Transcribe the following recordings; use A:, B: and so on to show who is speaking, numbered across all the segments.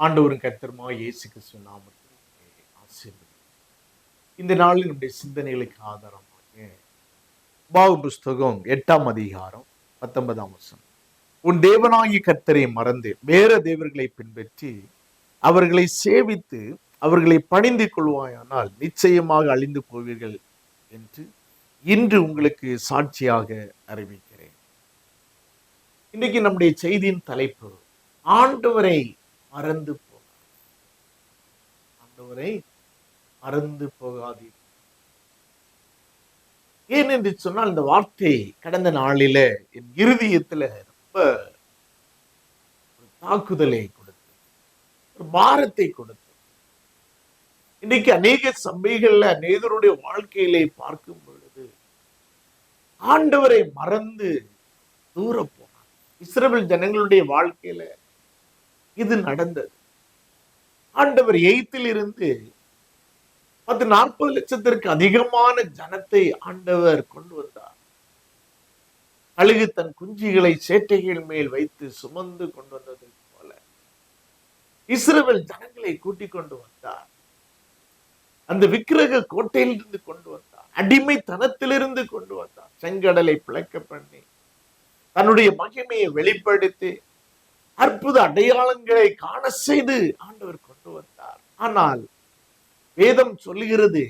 A: ஆண்டவரும் கர்த்தருமா இயேசு கிறிஸ்து நாமத்தை ஆசீர்வதி இந்த நாளில் நம்முடைய சிந்தனைகளுக்கு ஆதாரமாக பாவ புஸ்தகம் எட்டாம் அதிகாரம் பத்தொன்பதாம் வருஷம் உன் தேவனாகி கர்த்தரை மறந்து வேற தேவர்களை பின்பற்றி அவர்களை சேவித்து அவர்களை பணிந்து கொள்வாயானால் நிச்சயமாக அழிந்து போவீர்கள் என்று இன்று உங்களுக்கு சாட்சியாக அறிவிக்கிறேன். இன்னைக்கு நம்முடைய செய்தியின் தலைப்பு ஆண்டவரை மறந்து போக ஆண்டவரை மறந்து போகாதீர். ஏன் என்று சொன்னால் இந்த வார்த்தை கடந்த நாளில என் இருதயத்துல ரொம்ப ஒரு தாக்குதலை கொடுத்து ஒரு பாரத்தை கொடுத்து இன்னைக்கு அநேக சபைகள்ல அநேகருடைய வாழ்க்கையிலே பார்க்கும் பொழுது ஆண்டவரை மறந்து தூர போனார். இஸ்ரேல் ஜனங்களுடைய வாழ்க்கையில இது நடந்தது. ஆண்டவர் எய்த்தில் இருந்து பத்து நாற்பது லட்சத்திற்கு அதிகமான ஜனத்தை ஆண்டவர் கொண்டு வந்தார். அழுகு தன் குஞ்சுகளை சேட்டைகள் மேல் வைத்து சுமந்து கொண்டு வந்தது போல. இஸ்ரவேல் ஜனங்களை கூட்டிக் கொண்டு வந்தார். அந்த விக்கிரக கோட்டையிலிருந்து கொண்டு வந்தார். அடிமைத்தனத்திலிருந்து கொண்டு வந்தார். செங்கடலை பிளக்க பண்ணி தன்னுடைய மகிமையை வெளிப்படுத்தி அற்புத அடையாளங்களை காண செய்து ஆண்டவர் கொண்டு வந்தார். ஆனால் வேதம் சொல்லுகிறது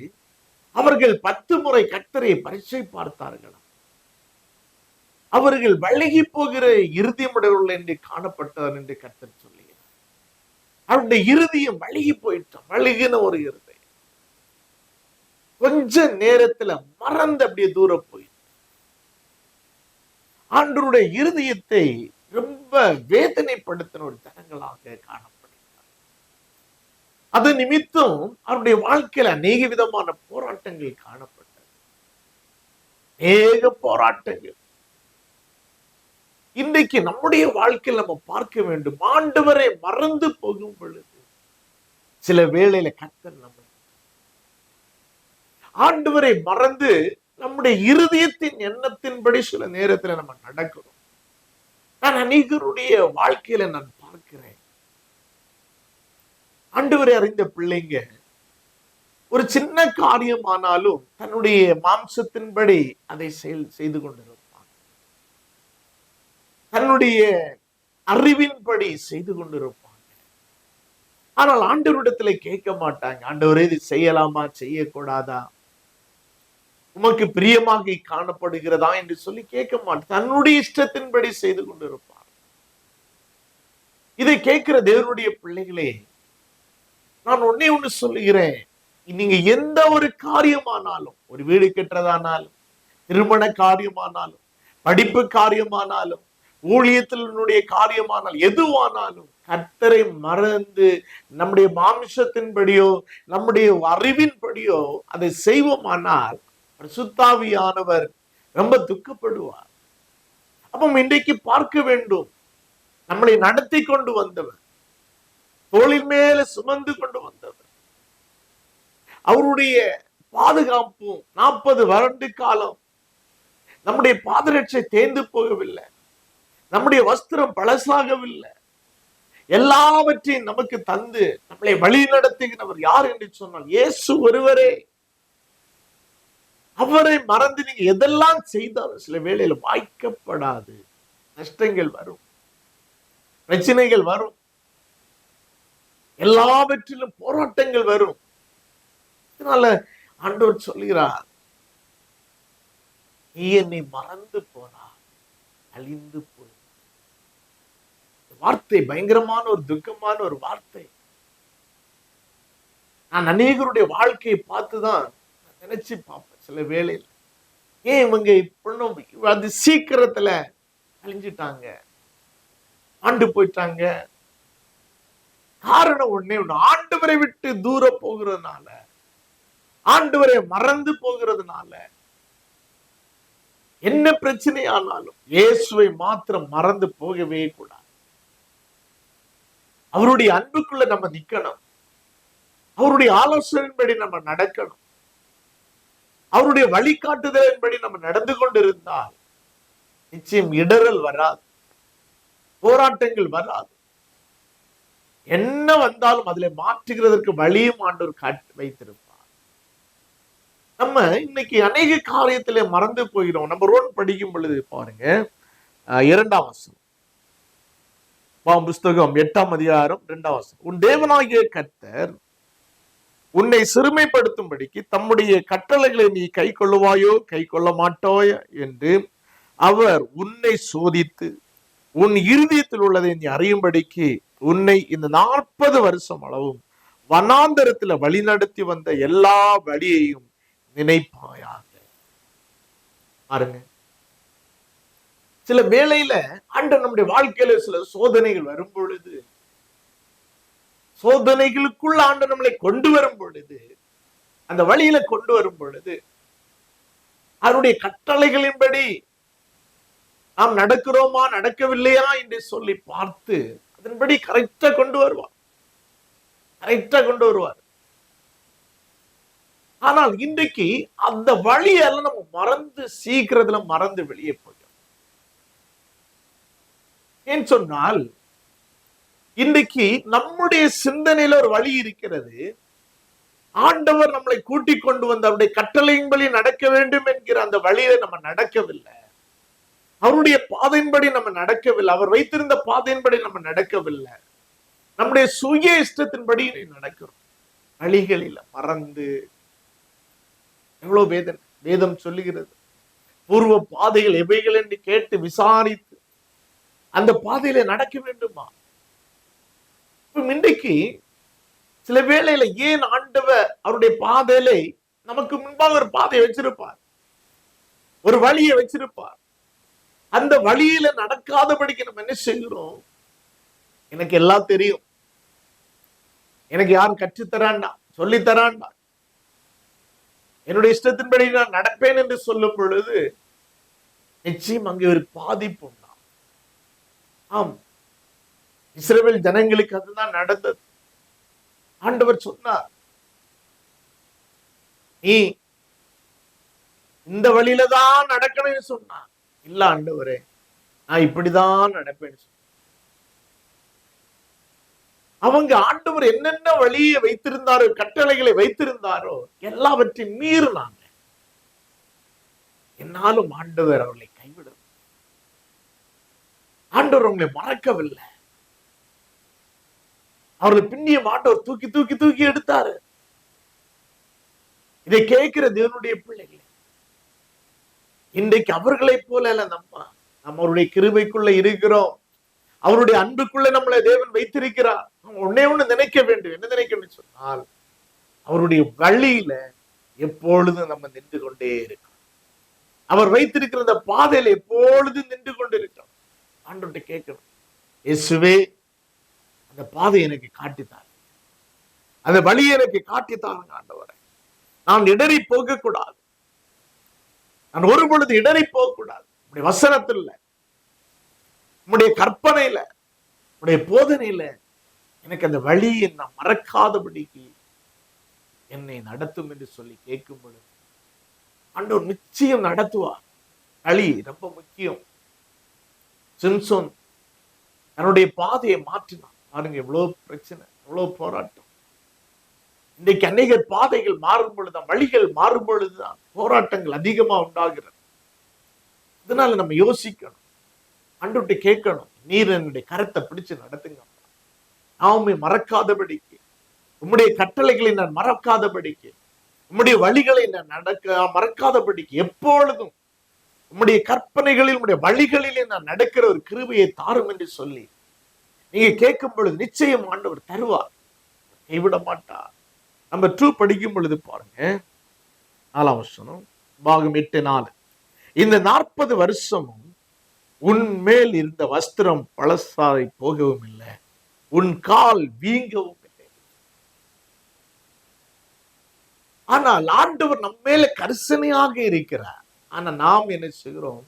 A: அவர்கள் பத்து முறை கத்தரை பரிசை பார்த்தார்களாம். அவர்கள் வழுகி போகிற இறுதியமுடையவர்கள் என்று காணப்பட்டவர் என்று கத்தர் சொல்லுகிறார். அவருடைய இறுதியும் வழுகி போயிட்டான் வழுகின ஒரு இறுதி கொஞ்ச நேரத்துல மறந்து அப்படியே தூரம் போயிட்டு ஆண்டருடைய இருதயத்தை ரொம்ப வேதனைப்படுத்தின ஒரு ஜனங்களாக காணப்படுகிறார் அது நிமித்தம் அவருடைய வாழ்க்கையில அநேக விதமான போராட்டங்கள் காணப்பட்டது. அநேக போராட்டங்கள். இன்றைக்கு நம்முடைய வாழ்க்கையில் நம்ம பார்க்க வேண்டும். ஆண்டவரை மறந்து போகும் பொழுது சில வேளையில கத்தர் நம்ம ஆண்டவரை மறந்து நம்முடைய இருதயத்தின் எண்ணத்தின்படி சில நேரத்துல நம்ம நடக்கிறோம். நான் அநேகருடைய வாழ்க்கையில நான் பார்க்கிறேன். ஆண்டவரை அறிந்த பிள்ளைங்க ஒரு சின்ன காரியமானாலும் தன்னுடைய மாம்சத்தின்படி அதை செயல் செய்து கொண்டிருப்பாங்க. தன்னுடைய அறிவின்படி செய்து கொண்டிருப்பாங்க. ஆனால் ஆண்டவரிடத்துல கேட்க மாட்டாங்க ஆண்டவரே இது செய்யலாமா? செய்யக்கூடாதா? உமக்கு பிரியமாக காணப்படுகிறதா என்று சொல்லி கேட்க மாட்டார் தன்னுடைய இஷ்டத்தின்படி செய்து கொண்டிருப்பார். இதை கேட்கிற தேவனுடைய பிள்ளைகளே நான் ஒன்னே ஒண்ணு சொல்லுகிறேன். நீங்க எந்த ஒரு காரியமானாலும் ஒரு வீடு கட்டுறதானாலும் திருமண காரியமானாலும் படிப்பு காரியமானாலும் ஊழியத்தினுடைய காரியமானால் எதுவானாலும் கர்த்தரை மறந்து நம்முடைய மாமிசத்தின்படியோ நம்முடைய அறிவின்படியோ அதை செய்வோமானால் சுத்தாவியானவர் ரொம்ப துக்கப்படுவார். அப்போ இன்றைக்கு பார்க்க வேண்டும். நம்மளை நடத்தி கொண்டு வந்தவர். தோளின் மேல சுமந்து கொண்டு வந்தவர். அவருடைய பாதுகாப்பும் நாற்பது வறண்டு காலம் நம்முடைய பாதரட்சை தேர்ந்து போகவில்லை. நம்முடைய வஸ்திரம் பழசாகவில்லை. எல்லாவற்றையும் நமக்கு தந்து நம்மளை வழி நடத்துகிறவர் யார் என்று சொன்னால் இயேசு ஒருவரே. அவரை மறந்து நீங்க எதெல்லாம் செய்தாலும் சில வேளையில வாய்க்கப்படாது. நஷ்டங்கள் வரும். பிரச்சனைகள் வரும். எல்லாவற்றிலும் போராட்டங்கள் வரும். அதனால ஆண்டவர் சொல்கிறார் நீ என்னை மறந்து போனா அழிந்து போய் வார்த்தை பயங்கரமான ஒரு துக்கமான ஒரு வார்த்தை. நான் அநேகருடைய வாழ்க்கையை பார்த்துதான் நினைச்சு பார்ப்பேன். சில வேலையில் ஏன் இவங்க இப்ப அது சீக்கிரத்துல அழிஞ்சிட்டாங்க. ஆண்டு போயிட்டாங்க. காரணம் ஒண்ணே ஆண்டு ஆண்டவரை விட்டு தூர போகிறதுனால ஆண்டவரை மறந்து போகிறதுனால என்ன பிரச்சனை ஆனாலும் இயேசுவை மாத்திரம் மறந்து போகவே கூடாது. அவருடைய அன்புக்குள்ள நம்ம நிக்கணும். அவருடைய ஆலோசனையின்படி நம்ம நடக்கணும். அவருடைய வழிகாட்டுதலின்படி நம்ம நடந்து கொண்டிருந்தால் நிச்சயம் இடரல் வராது போராட்டங்கள் வராது. என்ன வந்தாலும் அதுல மாற்றுகிறதற்கு வழியும் ஆண்டவர் காட்டி வைத்திருப்பார். நம்ம இன்னைக்கு அநேக காரியத்திலே மறந்து போகிறோம் நம்ம ரோன் படிக்கும் பொழுது பாருங்க அஹ், இரண்டாம் வசனம். பாம் புஸ்தகம் எட்டாம் அதிகாரம் இரண்டாம் வசனம். உன் தேவனாகிய கர்த்தர் உன்னை சிறுமைப்படுத்தும்படிக்கு தம்முடைய கட்டளைகளை நீ கை கொள்ளுவாயோ கை கொள்ள மாட்டோயோ என்று அவர் உன்னை சோதித்து உன் இருதயத்தில் உள்ளதை நீ அறியும்படிக்கு உன்னை இந்த நாற்பது வருஷம் அளவும் வனாந்தரத்துல வழிநடத்தி வந்த எல்லா வழியையும் நினைப்பாயாக. பாருங்க. சில வேளையில ஆண்டவர் நம்முடைய வாழ்க்கையில சில சோதனைகள் வரும் பொழுது சோதனைகளுக்குள்ள ஆண்டு நம்மளை கொண்டு வரும் பொழுது அந்த வழியில கொண்டு வரும் பொழுது அவருடைய கட்டளைகளின்படி நாம் நடக்கிறோமா நடக்கவில்லையா என்று சொல்லி பார்த்து அதன்படி கரெக்டா கொண்டு வருவார். கரெக்டா கொண்டு வருவார். ஆனால் இன்றைக்கு அந்த வழியெல்லாம் நம்ம மறந்து சீக்கிரத்துல மறந்து வெளியே போயிடும் ஏன் சொன்னால் இன்றைக்கு நம்முடைய சிந்தனையில ஒரு வழி இருக்கிறது. ஆண்டவர் நம்மளை கூட்டிக் கொண்டு வந்து அவருடைய கட்டளையின்படி நடக்க வேண்டும் என்கிற அந்த வழியை நம்ம நடக்கவில்லை. அவருடைய பாதையின்படி நம்ம நடக்கவில்லை. அவர் வைத்திருந்த பாதையின்படி நம்ம நடக்கவில்லை. நம்முடைய சுய இஷ்டத்தின்படி நடக்கிறோம். வழிகளில் மறந்து எவ்வளவு வேதனை வேதம் சொல்லுகிறது. பூர்வ பாதைகள் எவைகள் என்று கேட்டு விசாரித்து அந்த பாதையில நடக்க வேண்டுமா? இன்றைக்கு சில வேளையில ஏன் ஆண்டவர் அவருடைய பாதையில நமக்கு முன்பாக ஒரு பாதையை வச்சிருப்பார்? ஒரு வழியை வச்சிருப்பார். அந்த வழியில நடக்காதபடிக்கு நம்ம என்ன செய்கிறோம்? எனக்கு எல்லாம் தெரியும். எனக்கு யாரும் கற்றுத்தராண்டா சொல்லி தராண்டா? என்னுடைய இஷ்டத்தின்படி நான் நடப்பேன் என்று சொல்லும் பொழுது நிச்சயம் அங்கே ஒரு பாதிப்பு ஆம். இஸ்ரேல் ஜனங்களுக்கு அதுதான் நடந்தது. ஆண்டவர் சொன்னார் நீ இந்த வழியில தான் நடக்கணும்னு சொன்னார். இல்ல ஆண்டவரே நான் இப்படிதான் நடப்பேன்னு அவங்க ஆண்டவர் என்னென்ன வழியை வைத்திருந்தாரோ கட்டளைகளை வைத்திருந்தாரோ எல்லாவற்றையும் மீறினாங்க. என்னாலும் ஆண்டவர் அவர்களை கைவிட ஆண்டவர் அவங்களை மறக்கவில்லை. அவர்கள் பின்னிய மாட்டோர் தூக்கி தூக்கி தூக்கி எடுத்தாரு. இதை கேட்கிற தேவனுடைய பிள்ளைகள் இன்றைக்கு அவர்களைப் போல அல்ல நம்ம நம்ம அவருடைய கிருபைக்குள்ள இருக்கிறோம். அவருடைய அன்புக்குள்ள நம்மளை தேவன் வைத்திருக்கிறார். ஒன்னே ஒண்ணு நினைக்க வேண்டும். என்ன நினைக்கணும்னு சொன்னால் அவருடைய வழியில எப்பொழுதும் நம்ம நின்று கொண்டே இருக்கோம் அவர் வைத்திருக்கிற அந்த பாதையில எப்பொழுதும் நின்று கொண்டு இருக்கோம் ஆண்டு கேட்கணும். இயேசுவே அந்த பாதை எனக்கு காட்டித்தார். அந்த வழியை எனக்கு காட்டித்தாருங்க ஆண்டவரை. நான் இடறி போகக்கூடாது. நான் ஒரு பொழுது இடறி போகக்கூடாது. உடைய வசனத்தில் உம்முடைய கற்பனையில உடைய போதனையில எனக்கு அந்த வழியை நான் மறக்காதபடிக்கு என்னை நடத்தும் என்று சொல்லி கேட்கும் பொழுது ஆண்டவர் நிச்சயம் நடத்துவார். வழி ரொம்ப முக்கியம். சிம்சோன் தன்னுடைய பாதையை மாற்றினான் பாருங்க எவ்வளோ பிரச்சனை எவ்வளோ போராட்டம். இன்னைக்கு அநேக பாதைகள் மாறும் பொழுதுதான் வழிகள் மாறும் பொழுதுதான் போராட்டங்கள் அதிகமாக உண்டாகிறது. இதனால நம்ம யோசிக்கணும் அன்றுட்டு கேட்கணும் நீர் என்னுடைய கரத்தை பிடிச்சு நடத்துங்க. நாமே மறக்காதபடிக்கு உம்முடைய கட்டளைகளை நான் மறக்காதபடிக்கு உம்முடைய வழிகளை நான் நடக்க மறக்காதபடிக்கு எப்பொழுதும் உம்முடைய கற்பனைகளில் உம்முடைய வழிகளிலே நான் நடக்கிற ஒரு கிருபையை தாரும் என்று சொல்லி நீங்க கேட்கும் பொழுது நிச்சயம் ஆண்டவர் தருவார். கைவிட மாட்டார். நம்ம டூ படிக்கும் பொழுது பாருங்க. நாலாம் வருஷம் பாகம் எட்டு நாலு. இந்த நாற்பது வருஷமும் உன் மேல் இருந்த வஸ்திரம் பழசாய் போகவும் இல்லை. உன் கால் வீங்கவும் இல்லை. ஆனால் ஆண்டவர் நம்ம மேல கரிசனையாக இருக்கிறார். ஆனா நாம் என்ன செய்கிறோம்?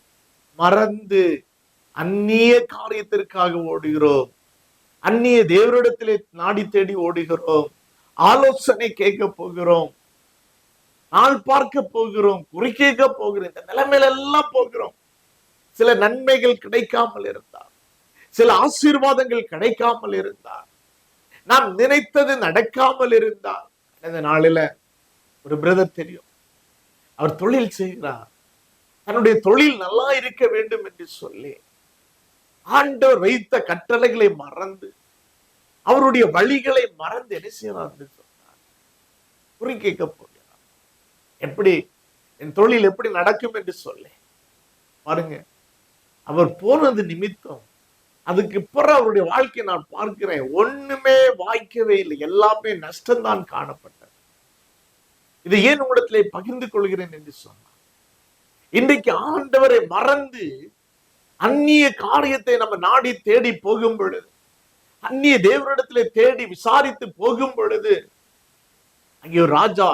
A: மறந்து அந்நிய காரியத்திற்காக ஓடுகிறோம். அந்நிய தேவரிடத்திலே நாடி தேடி ஓடுகிறோம். ஆலோசனை கேட்க போகிறோம். நாள் பார்க்க போகிறோம். குறி கேட்க போகிறோம். இந்த நிலைமையில எல்லாம் போகிறோம். சில நன்மைகள் கிடைக்காமல் இருந்தார். சில ஆசீர்வாதங்கள் கிடைக்காமல் இருந்தார். நாம் நினைத்தது நடக்காமல் இருந்தார். இந்த நாளில ஒரு பிரதர் தெரியும். அவர் தொழில் செய்கிறார். தன்னுடைய தொழில் நல்லா இருக்க வேண்டும் என்று சொல்லி ஆண்டவர் வைத்த கட்டளைகளை மறந்து அவருடைய வழிகளை மறந்து என்ன செய்யறார் சொன்னார். குறி கேட்க போகிறார். எப்படி என் தொழில் எப்படி நடக்கும் என்று சொல்லி பாருங்க அவர் போனது நிமித்தம் அதுக்கு பிறகு அவருடைய வாழ்க்கையை நான் பார்க்கிறேன். ஒண்ணுமே வாய்க்கவே இல்லை. எல்லாமே நஷ்டம்தான் காணப்பட்டது. இதை ஏன் உங்களிடத்திலே பகிர்ந்து கொள்கிறேன் என்று சொன்னார். இன்றைக்கு ஆண்டவரை மறந்து அந்நிய காரியத்தை நம்ம நாடி தேடி போகும் பொழுது அந்நிய தேவரிடத்திலே தேடி விசாரித்து போகும் பொழுது அங்கே ஒரு ராஜா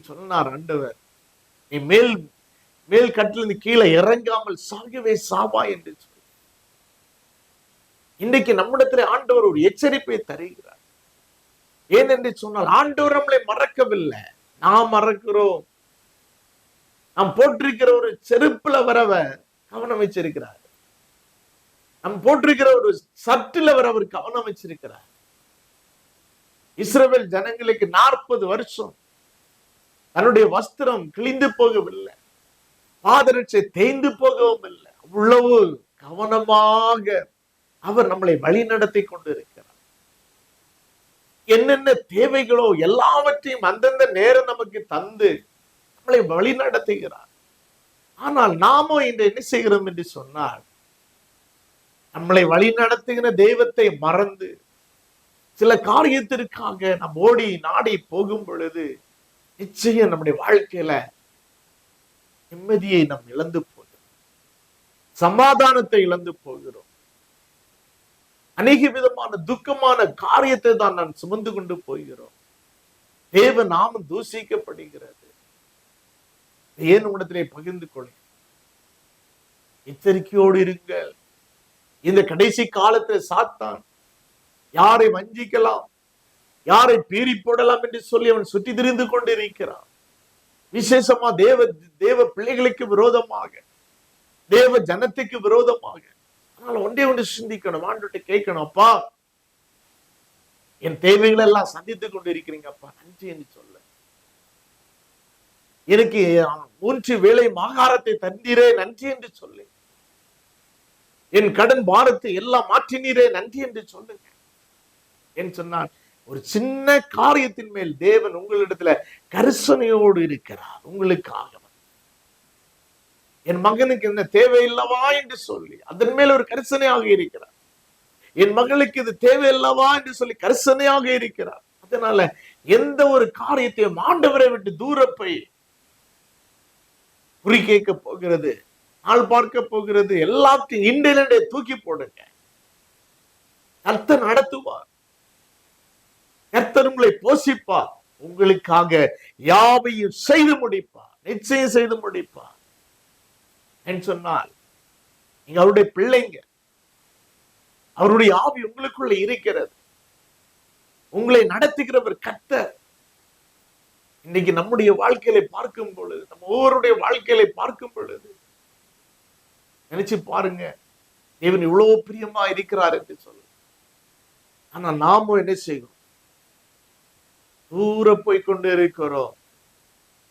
A: சொன்னார் ஆண்டவர் நீ மேல் மேல் கட்டிலிருந்து கீழே இறங்காமல் சாகவே சாவா என்று சொல்லி. இன்றைக்கு நம்மிடத்திலே ஆண்டவர் ஒரு எச்சரிப்பை தருகிறார். ஏனென்று சொன்னால் ஆண்டவர் நம்மளை மறக்கவில்லை. நாம் மறக்கிறோம். நாம் போட்டிருக்கிற ஒரு செருப்புல வரவ கவனம் வச்சிருக்கிறார். நம்ம போட்டிருக்கிற ஒரு சட்டில் அவர் அவர் கவனம் வச்சிருக்கிறார். இஸ்ரேல் ஜனங்களுக்கு நாற்பது வருஷம் தன்னுடைய வஸ்திரம் கிழிந்து போகவில்லை. பாதரட்சை தேய்ந்து போகவும் இல்லை. அவ்வளவு கவனமாக அவர் நம்மளை வழி நடத்தி கொண்டிருக்கிறார். என்னென்ன தேவைகளோ எல்லாவற்றையும் அந்தந்த நேரம் நமக்கு தந்து நம்மளை வழி நடத்துகிறார் ஆனால் நாமோ இன்று என்ன செய்கிறோம் என்று சொன்னால் நம்மளை வழி நடத்துகிற தெய்வத்தை மறந்து சில காரியத்திற்காக நம் ஓடி நாடி போகும் பொழுது நிச்சயம் நம்முடைய வாழ்க்கையில நிம்மதியை நாம் இழந்து போகிறோம். சமாதானத்தை இழந்து போகிறோம். அநேக விதமான துக்கமான காரியத்தை தான் நான் சுமந்து கொண்டு போகிறோம். தேவ நாமம் தூசிக்கப்படுகிறது ஏன் உடத்திலே பகிர்ந்து கொள்ள எச்சரிக்கையோடு இருங்கள். இந்த கடைசி காலத்தில் சாத்தான் யாரை வஞ்சிக்கலாம்? யாரை பீறி போடலாம் என்று சொல்லி அவன் சுற்றி திரிந்து கொண்டிருக்கிறான். விசேஷமா தேவ தேவ பிள்ளைகளுக்கு விரோதமாக தேவ ஜனத்துக்கு விரோதமாக. அதனால ஒன்றே ஒன்று சிந்திக்கணும் ஆண்டுட்டு கேட்கணும் அப்பா என் தேவைகளை எல்லாம் சந்தித்துக் கொண்டு இருக்கிறீங்க அப்பா நன்றி என்று சொல்ல. எனக்கு மூன்று வேலை மாகாரத்தை தந்தீரே நன்றி என்று சொல்லு. என் கடன் பாரத்தை எல்லாம் மாற்றினீரே நன்றி என்று சொல்லுங்க. என்று சொன்னார் ஒரு சின்ன காரியத்தின் மேல் தேவன் உங்களிடத்துல கரிசனையோடு இருக்கிறார். உங்களுக்காக. என் மகனுக்கு என்ன தேவையில்லவா என்று சொல்லி அதன் மேல் ஒரு கரிசனையாக இருக்கிறார். என் மகளுக்கு இது தேவையில்லவா என்று சொல்லி கரிசனையாக இருக்கிறார். அதனால எந்த ஒரு காரியத்தையும் ஆண்டவரை விட்டு தூர போய் குறி கேட்க போகிறது. ஆள் பார்க்க போகிறது எல்லாத்தையும் இன்றிலே தூக்கி போடுங்க. கர்த்தர் நடத்துவார். கர்த்தர் உங்களை போஷிப்பார். உங்களுக்காக யாவையும் செய்து முடிப்பார். நிச்சயம் செய்து முடிப்பார். என்று சொன்னால் நீங்க அவருடைய பிள்ளைங்க. அவருடைய ஆவி உங்களுக்குள்ள இருக்கிறது. உங்களை நடத்துகிறவர் கர்த்தர். இன்னைக்கு நம்முடைய வாழ்க்கையில பார்க்கும் பொழுது நம்ம ஒவ்வொருடைய வாழ்க்கையில பார்க்கும் பொழுது நினைச்சு பாருங்க. தேவன் இவ்வளவு பிரியமா இருக்கிறார் என்று சொல்லு. ஆனா நாமும் என்ன செய்கிறோம்? தூர போய் கொண்டு இருக்கிறோம்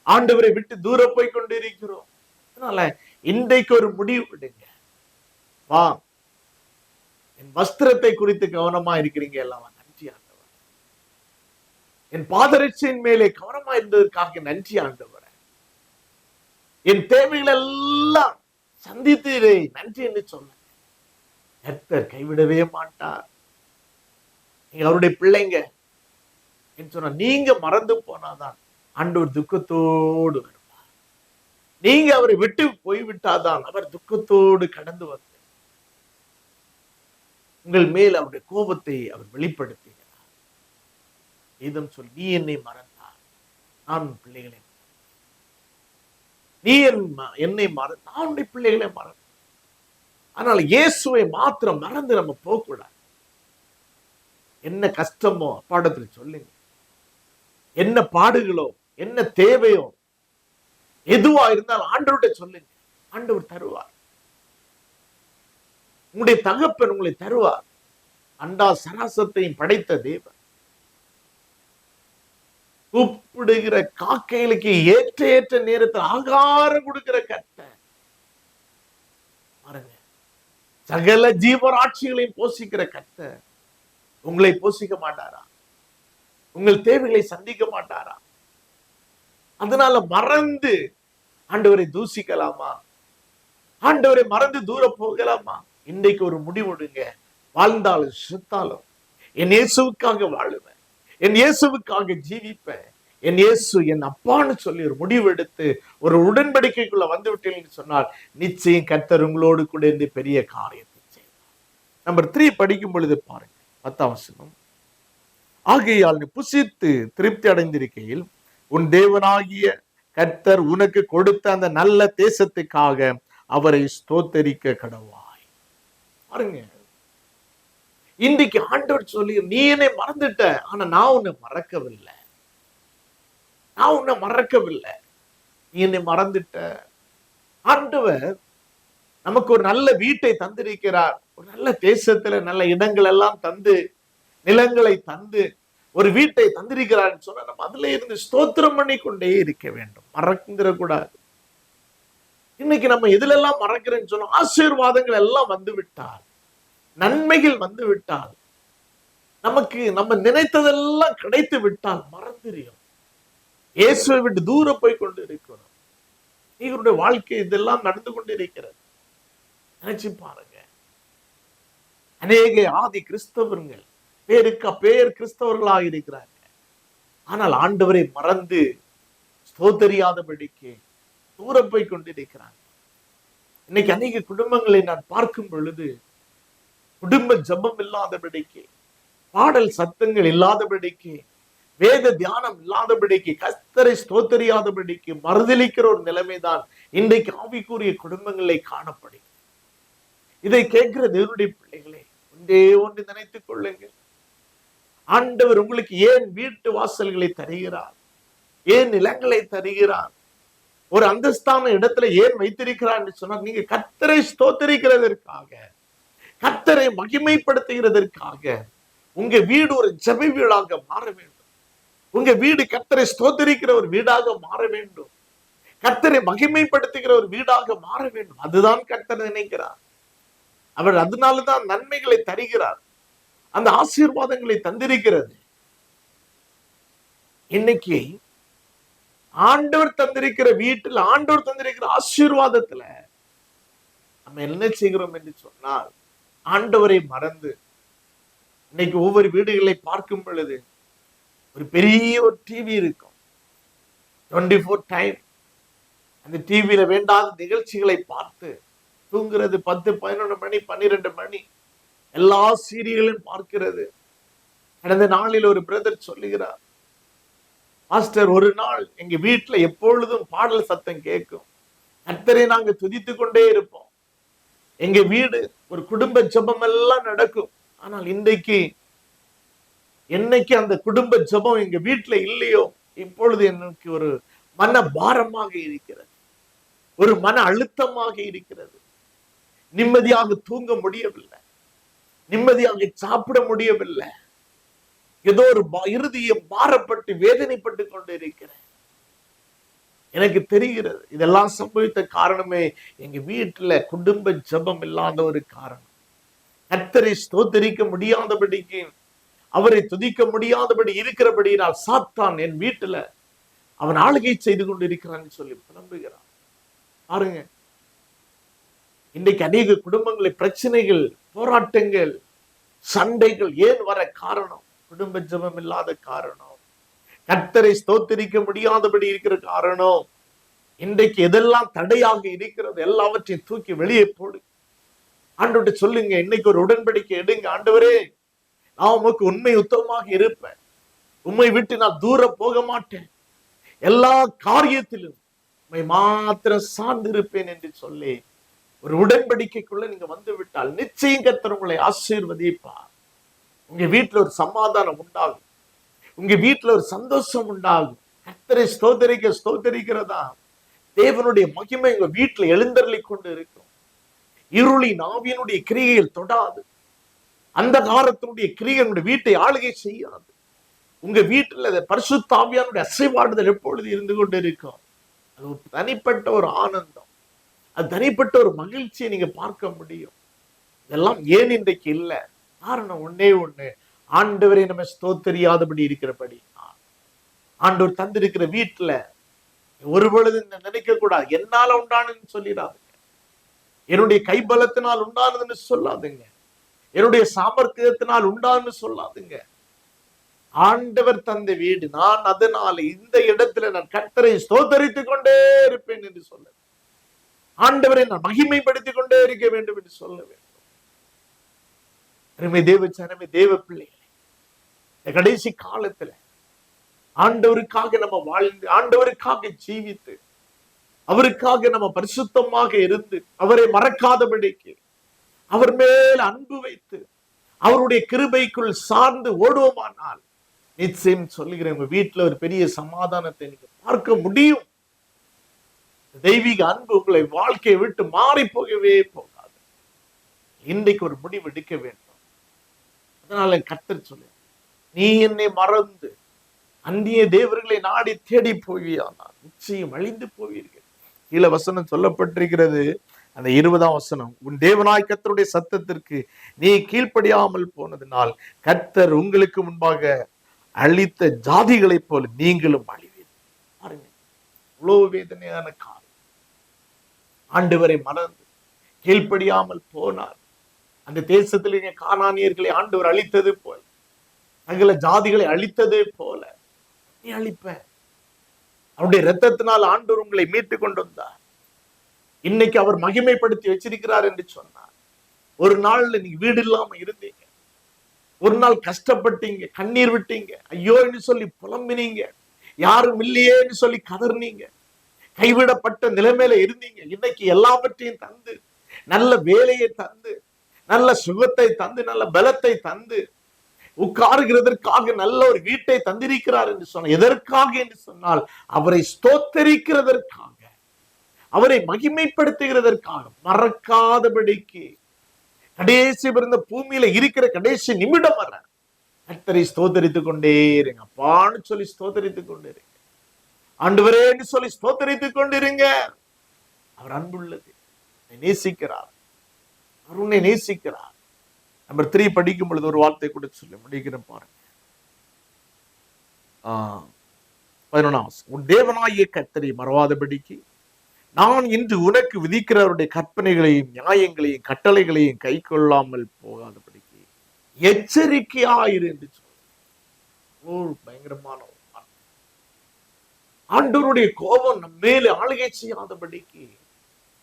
A: ஆண்டவரை விட்டு தூர போய் கொண்டு இருக்கிறோம் அதனால இன்றைக்கு ஒரு முடிவு விடுங்க வா. என் வஸ்திரத்தை குறித்து கவனமா இருக்கிறீங்க எல்லாம். நன்றி ஆண்டவர். என் பாதரட்சியின் மேலே கவனமா இருந்ததற்காக நன்றி ஆண்டவர். என் தேவைகள் எல்லாம் சந்தித்தீரே நன்றி என்று சொன்ன கர்த்தர் கைவிடவே மாட்டார். நீங்க அவருடைய பிள்ளைங்க என்று சொன்னா நீங்க மறந்து போனாதான் ஆண்டவர் துக்கத்தோடு வருவார். நீங்க அவரை விட்டு போய்விட்டாதான் அவர் துக்கத்தோடு கடந்து வந்து உங்கள் மேல் அவருடைய கோபத்தை அவர் வெளிப்படுத்துகிறார். இதம் சொல் நீ என்னை மறந்தார் நான் பிள்ளைகளை நீ என் என்னை மற நான் உன்னுடைய பிள்ளைகளை மறந்தேன் ஆனால் இயேசுவை மாத்திரம் மறந்து நம்ம போகக்கூடாது. என்ன கஷ்டமோ அப்பாடத்துல சொல்லுங்க. என்ன பாடுகளோ என்ன தேவையோ எதுவா இருந்தாலும் ஆண்டவர்கிட்ட சொல்லுங்க. ஆண்டவர் தருவார். உங்களுடைய தகப்பன் உங்களை தருவார். அண்டா சராசத்தையும் படைத்த தேவன். கூப்பிடுகிற காக்கைகளுக்கு ஏற்ற ஏற்ற நேரத்தில் ஆகாரம் கொடுக்கிற கட்டை பாருங்க. சகல ஜீவராட்சிகளையும் போஷிக்கிற கட்டை உங்களை போஷிக்க மாட்டாரா? உங்கள் தேவைகளை சந்திக்க மாட்டாரா? அதனால மறந்து ஆண்டவரை தூசிக்கலாமா ஆண்டவரை மறந்து தூர போகலாமா? இன்றைக்கு ஒரு முடிவுடுங்க. வாழ்ந்தாலும் சுத்தாலும் என் இயேசுக்காக வாழுவேன் என் இயேசுவுக்காக ஜீவிப்பேன். என் இயேசு என் அப்பான்னு சொல்லி ஒரு முடிவெடுத்து ஒரு உடன்படிக்கைக்குள்ள வந்து விட்டீங்கன்னு சொன்னால் நிச்சயம் கர்த்தர் உங்களோடு கூட இருந்து பெரிய காரியத்தை செய்வார். நம்பர் த்ரீ படிக்கும் பொழுது பாருங்க பத்தாம் வசனம். ஆகையால் நீ புசித்து திருப்தி அடைந்திருக்கையில் உன் தேவனாகிய கர்த்தர் உனக்கு கொடுத்த அந்த நல்ல தேசத்துக்காக அவரை ஸ்தோத்தரிக்க கடவாய். பாருங்க. இன்றைக்கு ஆண்டவர் சொல்லி நீ என்னை மறந்துட்ட ஆனா நான் உன்னை மறக்கவில்லை. நான் உன்னை மறக்கவில்லை. நீ என்னை மறந்துட்ட. ஆண்டவர் நமக்கு ஒரு நல்ல வீட்டை தந்திருக்கிறார். ஒரு நல்ல தேசத்துல நல்ல இடங்கள் எல்லாம் தந்து நிலங்களை தந்து ஒரு வீட்டை தந்திருக்கிறார் சொன்னா நம்ம அதுல இருந்து ஸ்தோத்திரம் பண்ணி கொண்டே இருக்க வேண்டும். மறந்துடக்கூடாது இன்னைக்கு நம்ம எதுலெல்லாம் மறக்கிறேன்னு சொன்னோம் ஆசீர்வாதங்கள் எல்லாம் வந்து விட்டால் நன்மைகள் வந்து விட்டால் நமக்கு நம்ம நினைத்ததெல்லாம் கிடைத்து விட்டால் மறந்துறியும் இயேசுவை விட்டு தூரம் போய் கொண்டு இருக்கிறோம் நீங்களுடைய வாழ்க்கை இதெல்லாம் நடந்து கொண்டு இருக்கிறது நினைச்சு பாருங்க. அநேக ஆதி கிறிஸ்தவர்கள் பேருக்கு பேர் கிறிஸ்தவர்களாக இருக்கிறாங்க ஆனால் ஆண்டவரை மறந்து ஸ்தோத்தரியாதபடிக்கு தூரம் போய் கொண்டிருக்கிறாங்க இன்னைக்கு அநேக குடும்பங்களை நான் பார்க்கும் பொழுது குடும்ப ஜபம் இல்லாதபடிக்கு பாடல் சத்தங்கள் இல்லாதபடிக்கு வேத தியானம் இல்லாதபடிக்கு கஸ்தரை ஸ்தோத்தரியாதபடிக்கு மறுதளிக்கிற ஒரு நிலைமைதான் இன்றைக்கு ஆவிக்குரிய குடும்பங்களை காணப்படும் இதை கேட்கிற தேவனுடைய பிள்ளைகளே ஒன்றே ஒன்று நினைத்துக் கொள்ளுங்கள். ஆண்டவர் உங்களுக்கு ஏன் வீட்டு வாசல்களை தருகிறார்? ஏன் நிலங்களை தருகிறார்? ஒரு அந்தஸ்தான இடத்துல ஏன் வைத்திருக்கிறார் என்று நீங்க கத்தரை ஸ்தோத்தரிக்கிறதற்காக கத்தரை மகிமைப்படுத்துகிறதற்காக உங்க வீடு ஒரு ஜபை வீடாக மாற வேண்டும். உங்க வீடு கத்தரை ஸ்தோத்தரிக்கிற ஒரு வீடாக மாற வேண்டும். கத்தரை மகிமைப்படுத்துகிற ஒரு வீடாக மாற வேண்டும். அதுதான் கத்தர் நினைக்கிறார். அவர் அதனாலதான் நன்மைகளை தருகிறார். அந்த ஆசீர்வாதங்களை தந்திருக்கிறது. இன்னைக்கு ஆண்டவர் தந்திருக்கிற வீட்டில் ஆண்டவர் தந்திருக்கிற ஆசீர்வாதத்துல நம்ம என்ன செய்கிறோம் என்று சொன்னால் ஆண்டவரை மறந்து இன்னைக்கு ஒவ்வொரு வீடுகளை பார்க்கும் பொழுது ஒரு பெரிய ஒரு டிவி இருக்கும். டுவெண்ட்டி ஃபோர் டைம் அந்த டிவியில வேண்டாத நிகழ்ச்சிகளை பார்த்து தூங்குறது பத்து பதினொன்று மணி பன்னிரெண்டு மணி. எல்லா சீரியலும் பார்க்கிறது. கடந்த நாளில் ஒரு பிரதர் சொல்லுகிறார் மாஸ்டர் ஒரு நாள் எங்க வீட்டுல எப்பொழுதும் பாடல் சத்தம் கேட்கும். கத்தரை நாங்க துதித்து கொண்டே இருப்போம். எங்க வீடு ஒரு குடும்ப ஜபம் எல்லாம் நடக்கும். ஆனால் இன்றைக்கு என்னைக்கு அந்த குடும்ப ஜபம் எங்க வீட்டுல இல்லையோ இப்பொழுது எனக்கு ஒரு மன பாரமாக இருக்கிறது. ஒரு மன அழுத்தமாக இருக்கிறது. நிம்மதியாக தூங்க முடியவில்லை. நிம்மதியாக சாப்பிட முடியவில்லை. ஏதோ ஒரு இறுதியை பாரப்பட்டு வேதனைப்பட்டு கொண்டு இருக்கிறேன் எனக்கு தெரிகிறது. இதெல்லாம் சம்பவித்த காரணமே எங்க வீட்டுல குடும்ப ஜெபம் இல்லாத ஒரு காரணம். கத்தரை ஸ்தோத்தரிக்க முடியாதபடிக்கு அவரை துதிக்க முடியாதபடி இருக்கிறபடியினால் சாத்தான் என் வீட்டுல அவன் ஆளுகை செய்து கொண்டு இருக்கிறான்னு சொல்லி புலம்புகிறான். பாருங்க. இன்றைக்கு அநேக குடும்பங்களில் பிரச்சனைகள் போராட்டங்கள் சண்டைகள் ஏன் வர காரணம்? குடும்ப ஜெபம் இல்லாத காரணம். கர்த்தரை ஸ்தோத்தரிக்க முடியாதபடி இருக்கிற காரணம் இன்றைக்கு எதெல்லாம் தடையாக இருக்கிறது எல்லாவற்றையும் தூக்கி வெளியே போடு. ஆண்டு சொல்லுங்க இன்னைக்கு ஒரு உடன்படிக்கை எடுங்க. ஆண்டவரே நான் உமக்கு உண்மை உத்தமமாக இருப்பேன். உண்மை விட்டு நான் தூர போக மாட்டேன். எல்லா காரியத்திலும் உண்மை மாத்திரம் சார்ந்து இருப்பேன் என்று சொல்லி ஒரு உடன்படிக்கைக்குள்ள நீங்க வந்து விட்டால் நிச்சயம் கத்தர் உங்களை ஆசீர்வதிப்பார். உங்க வீட்டுல ஒரு சமாதானம் உண்டாகும். உங்க வீட்டுல ஒரு சந்தோஷம் உண்டாகும். கத்தரை ஸ்தோதரிக்க ஸ்தோதரிக்கிறதா தேவனுடைய மகிமை உங்க வீட்டுல எழுந்தருளி கொண்டு இருக்கும். இருளின் ஆவியனுடைய கிரியையில் தொடாது. அந்த காரத்தினுடைய கிரியனுடைய வீட்டை ஆளுகை செய்யாது. உங்க வீட்டுல பரிசுத்தாவியானுடைய அசைவாடுதல் எப்பொழுது இருந்து கொண்டு இருக்கும் அது ஒரு தனிப்பட்ட ஒரு ஆனந்தம். அது தனிப்பட்ட ஒரு மகிழ்ச்சியை நீங்க பார்க்க முடியும். இதெல்லாம் ஏன் இன்றைக்கு இல்லை? காரணம் ஒன்னே ஒண்ணு. ஆண்டவரை நம்ம ஸ்தோத்தரியாதபடி இருக்கிறபடி. ஆண்டவர் தந்திருக்கிற வீட்டுல ஒரு பொழுது நினைக்க கூடாது. என்னால உண்டானதுன்னு சொல்லிடாதுங்க. என்னுடைய கைபலத்தினால் உண்டானதுன்னு சொல்லாதுங்க. என்னுடைய சாமர்த்தியத்தினால் உண்டான்னு சொல்லாதுங்க. ஆண்டவர் தந்த வீடு நான் அதனால இந்த இடத்துல நான் கர்த்தரை ஸ்தோத்தரித்துக் கொண்டே இருப்பேன் என்று சொல்ல ஆண்டவரை நான் மகிமைப்படுத்திக் கொண்டே இருக்க வேண்டும் என்று சொல்ல வேண்டும். அருமை தேவ சனமே தேவ பிள்ளை கடைசி காலத்துல ஆண்டவருக்காக நம்ம வாழ்ந்து ஆண்டவருக்காக ஜீவித்து அவருக்காக நம்ம பரிசுத்தமாக இருந்து அவரை மறக்காதபடிக்கு அவர் மேல் அன்பு வைத்து அவருடைய கிருபைக்குள் சார்ந்து ஓடுவோமானால் நிச்சயம் சொல்லுகிறேன் உங்க வீட்டுல ஒரு பெரிய சமாதானத்தை நீங்க பார்க்க முடியும். தெய்வீக அன்பு உங்களை வாழ்க்கையை விட்டு மாறி போகவே போகாது. இன்றைக்கு ஒரு முடிவு எடுக்க வேண்டும். அதனால கத்தர் சொல்லுங்க நீ என்னை மறந்து அந்நிய தேவர்களை நாடி தேடி போவியானால் நிச்சயம் அழிந்து போவீர்கள். கீழே வசனம் சொல்லப்பட்டிருக்கிறது. அந்த இருபதாம் வசனம் உன் தேவனாய் கத்தருடைய சத்தத்திற்கு நீ கீழ்ப்படியாமல் போனதினால் கர்த்தர் உங்களுக்கு முன்பாக அழித்த ஜாதிகளைப் போல நீங்களும் அழிவீர்கள் பாருங்க இவ்வளவு வேதனையான காலம் ஆண்டவரை மறந்து கீழ்ப்படியாமல் போனார் அந்த தேசத்திலே காணானியர்களை ஆண்டவர் அழித்தது போல் சகல ஜாதிகளை அழித்ததே போல நீ அழிப்ப. அவருடைய ரத்தத்தினால் ஆண்டவர் உங்களை மீட்டு கொண்டு வந்தார். இன்னைக்கு அவர் மகிமைப்படுத்தி வச்சிருக்கிறார் என்று சொன்னார். ஒரு நாள்ல நீங்க வீடு இல்லாம இருந்தீங்க. ஒரு நாள் கஷ்டப்பட்டீங்க கண்ணீர் விட்டீங்க. ஐயோ என்று சொல்லி புலம்பினீங்க. யாரும் இல்லையேன்னு சொல்லி கதறினீங்க. கைவிடப்பட்ட நிலைமையில இருந்தீங்க. இன்னைக்கு எல்லாவற்றையும் தந்து நல்ல வேலையை தந்து நல்ல சுகத்தை தந்து நல்ல பலத்தை தந்து உட்காருகிறதற்காக நல்ல ஒரு வீட்டை தந்திருக்கிறார் என்று சொன்ன எதற்காக என்று சொன்னால் அவரை ஸ்தோத்தரிக்கிறதற்காக அவரை மகிமைப்படுத்துகிறதற்காக மறக்காதபடிக்கு. கடைசி பிறந்த பூமியில இருக்கிற கடைசி நிமிடம் வர கர்த்தரை ஸ்தோத்தரித்துக் கொண்டே இருங்க. அப்பான்னு சொல்லி ஸ்தோத்தரித்துக் கொண்டிருங்க. ஆண்டவரேன்னு சொல்லி ஸ்தோத்தரித்துக் கொண்டிருங்க. அவர் அன்புள்ளது. நேசிக்கிறார். அருணை நேசிக்கிறார். நம்பர் த்ரீ படிக்கும் பொழுது ஒரு வார்த்தை கூட சொல்லி முடிக்கிறேன் பாருங்க ஆஹ் பதினொன்றாம் உன் தேவனாகிய கத்தரை மறவாதபடிக்கு நான் இன்று உனக்கு விதிக்கிறவருடைய கற்பனைகளையும் நியாயங்களையும் கட்டளைகளையும் கை கொள்ளாமல் போகாதபடிக்கு எச்சரிக்கையாயிரு என்று சொல்ல. ஓ பயங்கரமான ஆண்டோருடைய ஆண்டவருடைய கோபம் நம்ம மேலே ஆளுகை செய்யாதபடிக்கு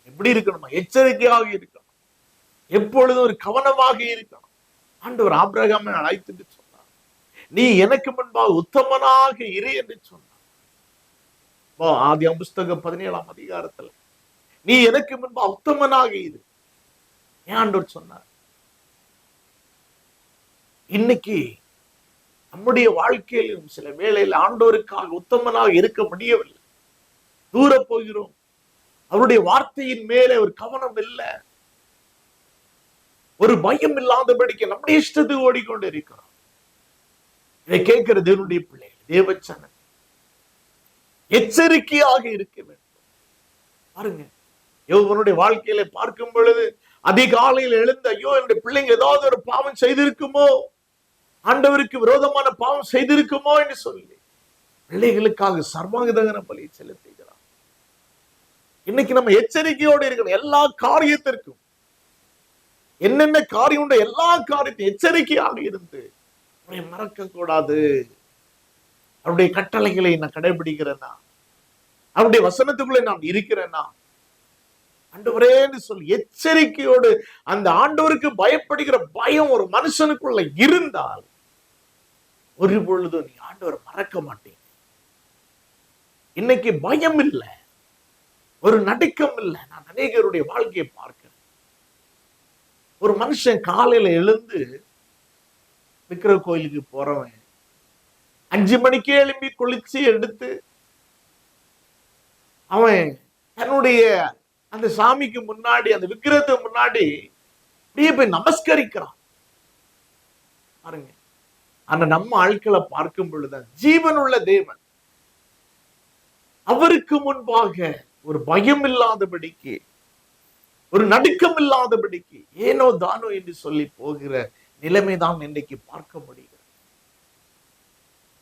A: எப்படி இருக்கணுமா? எச்சரிக்கையாக இருக்கணும். எப்பொழுதும் ஒரு கவனமாக இருக்கணும். ஆண்டவர் ஆபிரகாமை அழைத்துட்டு சொன்னார். நீ எனக்கு முன்பாக உத்தமனாக இரு என்று சொன்னார். ஆதி ஆதியாம் புஸ்தகம் பதினேழாம் அதிகாரத்துல. நீ எனக்கு முன்பா உத்தமனாக இரு. ஏன் ஆண்டவர் சொன்னார்? இன்னைக்கு நம்முடைய வாழ்க்கையிலும் சில வேளையில் ஆண்டோருக்காக உத்தமனாக இருக்க முடியவில்லை. தூர போகிறோம். அவருடைய வார்த்தையின் மேலே ஒரு கவனம் இல்லை. ஒரு பயம் இல்லாதபடிக்கு நம்முடைய இஷ்டத்துக்கு ஓடிக்கொண்டு இருக்கிறோம் இதை கேட்கிற தேவனுடைய பிள்ளை தேவச்சனன் எச்சரிக்கையாக இருக்க வேண்டும். பாருங்க யோவனுடைய வாழ்க்கையில பார்க்கும் பொழுது அதிகாலையில் எழுந்த ஐயோ என்னுடைய பிள்ளைங்க ஏதாவது ஒரு பாவம் செய்திருக்குமோ? ஆண்டவருக்கு விரோதமான பாவம் செய்திருக்குமோ? என்று சொல்லி பிள்ளைகளுக்காக சர்வாங்கதகன பலியை செலுத்துகிறார். இன்னைக்கு நம்ம எச்சரிக்கையோடு இருக்கணும். எல்லா காரியத்திற்கும் என்னென்ன காரியம் உண்டோ? எல்லா காரியத்தையும் எச்சரிக்கையாக இருந்து அவரை மறக்க கூடாது அவருடைய கட்டளைகளை நான் கடைபிடிக்கிறேன்னா அவருடைய வசனத்துக்குள்ளே நான் இருக்கிறேன்னா ஆண்டவரேன்னு சொல்லி எச்சரிக்கையோடு அந்த ஆண்டவருக்கு பயப்படுகிற பயம் ஒரு மனுஷனுக்குள்ள இருந்தால் ஒரு பொழுதும் நீ ஆண்டவரை மறக்க மாட்டீங்க இன்னைக்கு பயம் இல்லை. ஒரு நடுக்கம் இல்லை. நான் அநேகருடைய வாழ்க்கையை பார்க்க ஒரு மனுஷன் காலையில எழுந்து விக்கிர கோயிலுக்கு போறவன். அஞ்சு மணிக்கே எழும்பி குளிச்சு எடுத்து அவன் தன்னுடைய அந்த சாமிக்கு முன்னாடி அந்த விக்கிரகத்துக்கு முன்னாடி அப்படியே போய் நமஸ்கரிக்கிறான். பாருங்க. ஆனா நம்ம ஆட்களை பார்க்கும் பொழுதுதான் ஜீவனுள்ள தேவன். அவருக்கு முன்பாக ஒரு பயம் இல்லாதபடிக்கு ஒரு நடுக்கம் இல்லாதபடிக்கு ஏனோ தானோ என்று சொல்லி போகிற நிலைமைதான் இன்னைக்கு பார்க்க முடிகிறது.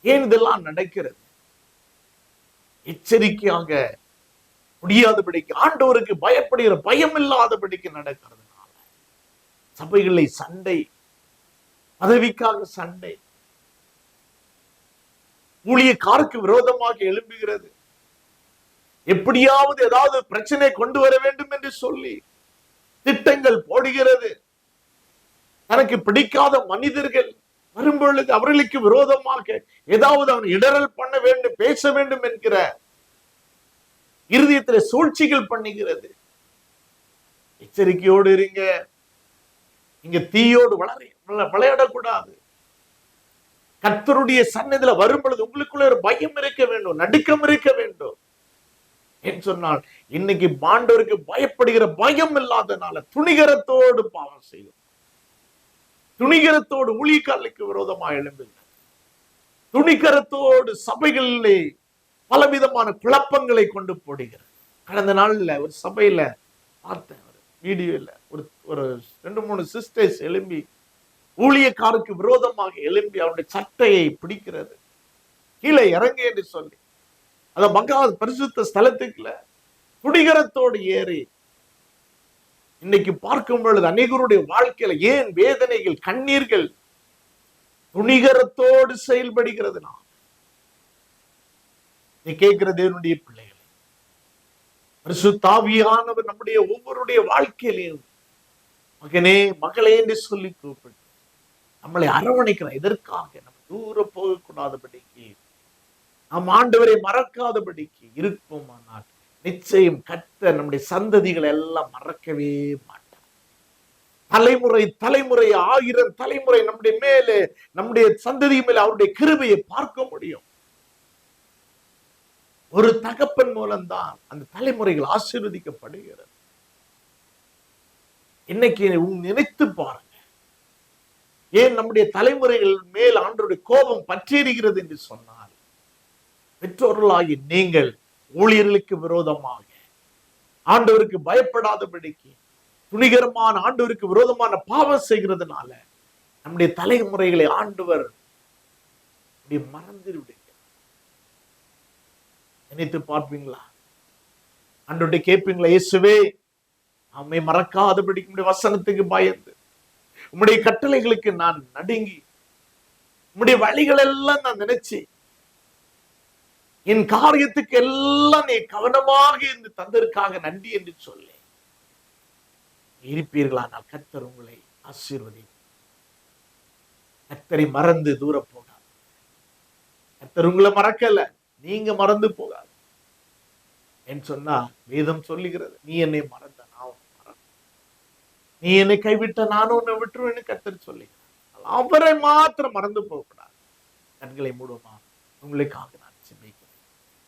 A: ஏன் இதெல்லாம் நடக்கிறது? எச்சரிக்கையாக முடியாதபடிக்கு ஆண்டவருக்கு பயப்படுகிற பயம் இல்லாதபடிக்கு நடக்கிறதுனால சபைகளை சண்டை பதவிக்காக சண்டை ஊழியக்காருக்கு விரோதமாக எழும்புகிறது. எப்படியாவது ஏதாவது பிரச்சனை கொண்டு வர வேண்டும் என்று சொல்லி திட்டங்கள் போடுகிறது. தனக்கு பிடிக்காத மனிதர்கள் வரும்பொழுது அவர்களுக்கு விரோதமாக ஏதாவது அவன் இடரல் பண்ண வேண்டும் பேச வேண்டும் என்கிற இருதயத்தில் சூழ்ச்சிகள் பண்ணுகிறது. எச்சரிக்கையோடு இருங்க. இங்க தீயோடு வளர விளையாடக்கூடாது. கர்த்தருடைய சன்னதியில வரும் பொழுது உங்களுக்குள்ள ஒரு பயம் இருக்க வேண்டும் நடுக்கம் இருக்க வேண்டும். ஏன் சொன்னால் இன்னைக்கு பாண்டவருக்கு பயப்படுகிற பயம் இல்லாதனால துணிகரத்தோடு பாவம் செய்யும். துணிகரத்தோடு ஊழியக்காரர்களுக்கு விரோதமாக எழும்புகிறது துணிகரத்தோடு சபைகளிலே பலவிதமான குழப்பங்களை கொண்டு போடுகிறார். கடந்த நாள்ல ஒரு சபையில பார்த்தேன் ஒரு வீடியோல ஒரு ஒரு ரெண்டு மூணு சிஸ்டர்ஸ் எழும்பி ஊழியக்காருக்கு விரோதமாக எழும்பி அவருடைய சட்டையை பிடிக்கிறது. கீழே இறங்கு என்று சொல்லி அந்த மகா பரிசுத்த ஸ்தலத்துக்குல துடிகரத்தோடு ஏறி இன்னைக்கு பார்க்கும் பொழுது அநேகருடைய வாழ்க்கையில ஏன் வேதனைகள் கண்ணீர்கள் துணிகரத்தோடு செயல்படுகிறது நான் நீ கேட்கிற தேவனுடைய பிள்ளைகளை பரிசுத்தாவியானவர் நம்முடைய ஒவ்வொருடைய வாழ்க்கையிலையும் மகனே மகளே என்று சொல்லி கூப்பிட்டு நம்மளை அரவணைக்கிறான் எதற்காக நம்ம தூர போகக்கூடாதபடிக்கு நாம் ஆண்டவரை மறக்காதபடிக்கு இருப்போமானால் நிச்சயம் கத்த நம்முடைய சந்ததிகளை எல்லாம் மறக்கவே மாட்டார். தலைமுறை தலைமுறை ஆயிரம் தலைமுறை நம்முடைய மேலே நம்முடைய சந்ததி மேலே அவருடைய கிருபையை பார்க்க முடியும். ஒரு தகப்பன் மூலம்தான் அந்த தலைமுறைகள் ஆசீர்வதிக்கப்படுகிறது. இன்னைக்கு நினைத்து பாருங்க. ஏன் நம்முடைய தலைமுறைகள் மேல் ஆண்டருடைய கோபம் பற்றியிருக்கிறது என்று சொன்னால் பெற்றோர்களாகி நீங்கள் ஊழியர்களுக்கு விரோதமாக ஆண்டவருக்கு பயப்படாதபடிக்கு துணிகரமான ஆண்டவருக்கு விரோதமான பாவம் செய்கிறதுனால நம்முடைய தலைமுறைகளை ஆண்டவர் மறந்து நினைத்து பார்ப்பீங்களா? ஆண்டவர்கிட்ட கேட்பீங்களா? இயேசுவே அம்மை மறக்காதபடிக்கு உடைய வசனத்துக்கு பயந்து உம்முடைய கட்டளைகளுக்கு நான் நடுங்கி உம்முடைய வழிகள் எல்லாம் நான் நினைச்சு என் காரியத்துக்கு எல்லாம் நீ கவனமாக இருந்து தந்தற்காக நன்றி என்று சொல்லு. இருப்பீர்களானால் கத்தர் உங்களை ஆசீர்வதி கத்தரை மறந்து தூர போகாது. கத்தர் உங்களை மறக்கல. நீங்க மறந்து போகாது. என்று சொன்னா வேதம் சொல்லுகிறது நீ என்னை மறந்த நான் மறந்த நீ என்னை கைவிட்ட நானும் உன்னை விட்டுருவேன்னு கத்தர் சொல்லி அவரை மாத்திரம் மறந்து போகக்கூடாது. கண்களை மூடுமா? உங்களுக்காக நான்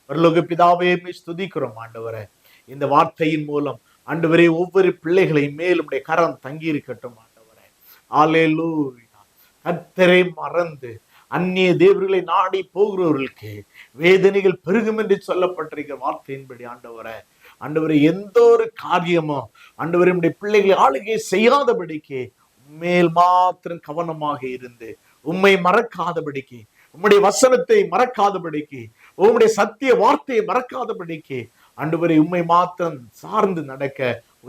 A: பரலோக பிதாவே மே ஸ்துதிக்கிறோம் இந்த வார்த்தையின் மூலம் ஆண்டவரே ஒவ்வொரு பிள்ளைகளையும் மேலும் கரம் தங்கி இருக்கட்டும் ஆண்டவரே. ஆலேலூயா கத்தரை மறந்து அந்நிய தேவர்களை நாடி போகிறவர்களுக்கு வேதனைகள் பெருகும் என்று சொல்லப்பட்டிருக்கிற வார்த்தையின்படி ஆண்டவரை. ஆண்டவரே எந்த ஒரு காரியமோ ஆண்டவரே நம்முடைய பிள்ளைகளை ஆளுகை செய்யாதபடிக்கு மேல் மாத்திரம் கவனமாக இருந்து உம்மை மறக்காதபடிக்கு உம்முடைய வசனத்தை மறக்காதபடிக்கு உங்களுடைய சத்திய வார்த்தையை மறக்காதபடிக்கு ஆண்டவரை உண்மை மாத்திரம் சார்ந்து நடக்க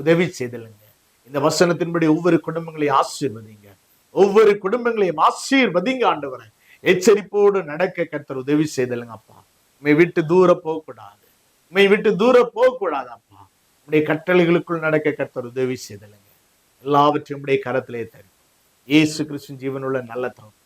A: உதவி செய்தலுங்க. இந்த வசனத்தின்படி ஒவ்வொரு குடும்பங்களையும் ஆசீர்வதிங்க. ஒவ்வொரு குடும்பங்களையும் ஆசீர்வதிங்க ஆண்டவரை. எச்சரிப்போடு நடக்க கத்தர் உதவி செய்தலுங்க அப்பா. உண்மை விட்டு தூர போகக்கூடாது. உண்மை விட்டு தூர போகக்கூடாது அப்பா. உடைய கட்டளைகளுக்குள் நடக்க கத்தர் உதவி செய்தலுங்க. எல்லாவற்றையும் உடைய கரத்திலே தரும். இயேசு கிறிஸ்துவின் ஜீவனுள்ள நல்ல தரும்